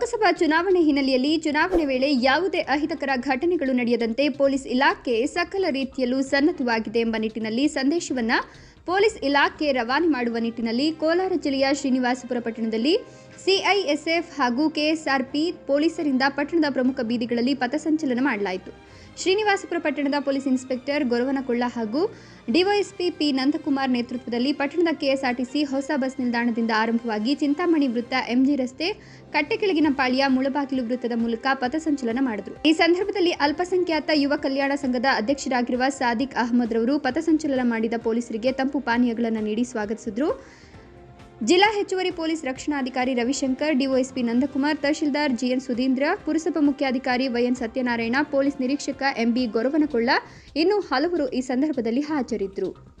ಚುನಾವಣೆ ಹಿನ್ನೆಲೆಯಲ್ಲಿ ಚುನಾವಣೆ ವೇಳೆ ಯಾವುದೇ ಅಹಿತಕರ ಘಟನೆಗಳು ನಡೆಯದಂತೆ ಪೊಲೀಸ್ ಇಲಾಖೆ ಸಕಲ ರೀತಿಯಲ್ಲೂ ಸನ್ನದ್ಧವಾಗಿದೆ ಎಂಬ ನಿಟ್ಟಿನಲ್ಲಿ ಸಂದೇಶವನ್ನು ಪೊಲೀಸ್ ಇಲಾಖೆ ರವಾನೆ ಮಾಡುವ ನಿಟ್ಟಿನಲ್ಲಿ ಕೋಲಾರ ಜಿಲ್ಲೆಯ ಶ್ರೀನಿವಾಸಪುರ ಪಟ್ಟಣದಲ್ಲಿ ಸಿಐಎಸ್ಎಫ್ ಹಾಗೂ ಕೆಎಸ್ಆರ್ಪಿ ಪೊಲೀಸರಿಂದ ಪಟ್ಟಣದ ಪ್ರಮುಖ ಬೀದಿಗಳಲ್ಲಿ ಪಥಸಂಚಲನ ಮಾಡಲಾಯಿತು. ಶ್ರೀನಿವಾಸಪುರ ಪಟ್ಟಣದ ಪೊಲೀಸ್ ಇನ್ಸ್ಪೆಕ್ಟರ್ ಗೊರವನಕೊಳ್ಳ ಹಾಗೂ ಡಿವೈಎಸ್ಪಿ ಪಿ ನಂದಕುಮಾರ್ ನೇತೃತ್ವದಲ್ಲಿ ಪಟ್ಟಣದ ಕೆಎಸ್ಆರ್ಟಿಸಿ ಹೊಸ ಬಸ್ ನಿಲ್ದಾಣದಿಂದ ಆರಂಭವಾಗಿ ಚಿಂತಾಮಣಿ ವೃತ್ತ ಎಂಜಿ ರಸ್ತೆ ಕಟ್ಟೆಕೆಳಗಿನ ಪಾಳ್ಯ ಮುಳಬಾಗಿಲು ವೃತ್ತದ ಮೂಲಕ ಪಥಸಂಚಲನ ಮಾಡಿದರು. ಈ ಸಂದರ್ಭದಲ್ಲಿ ಅಲ್ಪಸಂಖ್ಯಾತ ಯುವ ಕಲ್ಯಾಣ ಸಂಘದ ಅಧ್ಯಕ್ಷರಾಗಿರುವ ಸಾದಿಕ್ ಅಹಮದ್ ರವರು ಪಥಸಂಚಲನ ಮಾಡಿದ ಪೊಲೀಸರಿಗೆ ತಂಪು ಪಾನೀಯಗಳನ್ನು ನೀಡಿ ಸ್ವಾಗತಿಸಿದರು. ಜಿಲ್ಲಾ ಹೆಚ್ಚುವರಿ police ರಕ್ಷಣಾಧಿಕಾರಿ Ravishankar D O S P Nandakumar, tahsildar G N Sudhindra, ಪುರಸಭಾ ಮುಖ್ಯಾಧಿಕಾರಿ ವೈಎನ್ ಸತ್ಯನಾರಾಯಣ, ಪೊಲೀಸ್ ನಿರೀಕ್ಷಕ ಎಂಬಿ ಗೊರವನಕೊಳ್ಳ ಇನ್ನು ಹಲವರು ಈ ಸಂದರ್ಭದಲ್ಲಿ ಹಾಜರಿದ್ದರು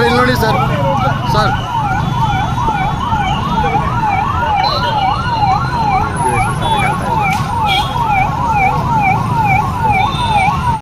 ಸರ್ ಇಲ್ಲಿ ನೋಡಿ ಸರ್. ಸರ್